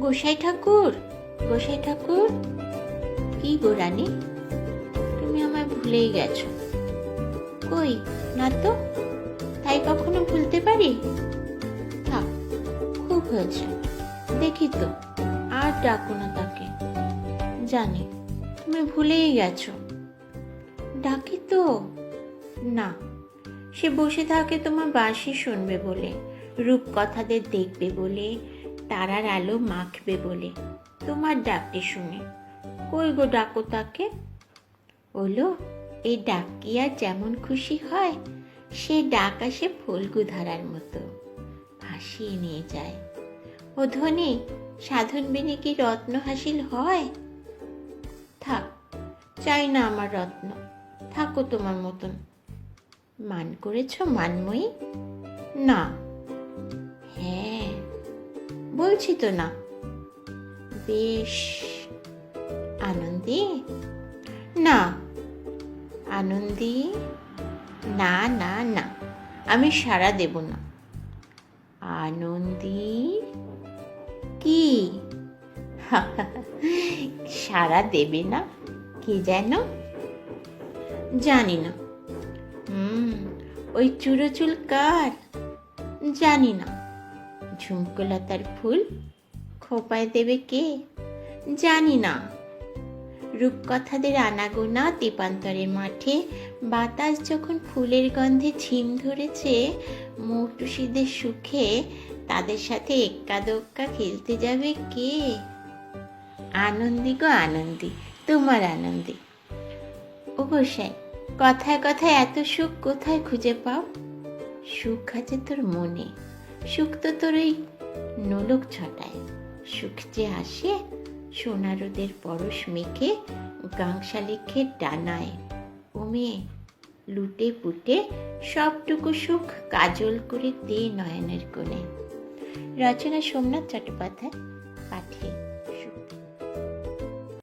গোসাই ঠাকুর গোসাই ঠাকুর? কি গো রানী? তুমি আমায় ভুলেই গেছো। কই, না তো? তাই কখনো ভুলতে পারি? থাক, খুব হয়েছে। দেখি তো, আর ডাকো না তাকে। জানি, তুমি ভুলেই গেছো। ডাকি তো? না, সে বসে থাকে তোমার বাঁশি শুনবে বলে, রূপকথাদের দেখবে বলে তারার আলো মাখবে বলে। তোমার ডাকটি শুনে। কই গো ডাকো তাকে? ওলো এই ডাক কি আর যেমন খুশি হয়? সে ডাক আসে ফল্গু ধারার মতো। ভাসিয়ে নিয়ে যায়। ও ধ্বনি সাধন বিনে কি রত্ন হাসিল হয়? থাক, চাই না আমার রত্ন। থাকো তোমার মতন। মান করেছ মানময়ী? না। বলছি তো না। বেশ, আনন্দী? না আনন্দী? না না না, আমি সাড়া দেব না। আনন্দী? কি? সাড়া দেবে না? কি যেন? জানি না। হুম, ওই চুরো চুল কার? জানি না। ঝুমকোলতার ফুল খোপায় দেবে কে? জানি না। রূপকথাদের আনাগোনা দীপান্তরের মাঠে বাতাস যখন ফুলের গন্ধে ঝিম ধরেছে, মৌটুসিদের সুখে তাদের সাথে এক্কা দোক্কা খেলতে যাবে কে? আনন্দি গো আনন্দি, তোমার আনন্দি। ও গোসাই কথায় কথায় এত সুখ কোথায় খুঁজে পাও? সুখ আছে তোর মনে। সুখ তো তোর ওই নোলক ছটায়। সুখ যে আসে সোনারোদের পরশ মেখে গাংশালিখের ডানায়। উমে লুটে পুটে সবটুকু সুখ কাজল করে দে নয়নের কোণে। রচনা সোমনাথ চট্টোপাধ্যায় পাঠিয়ে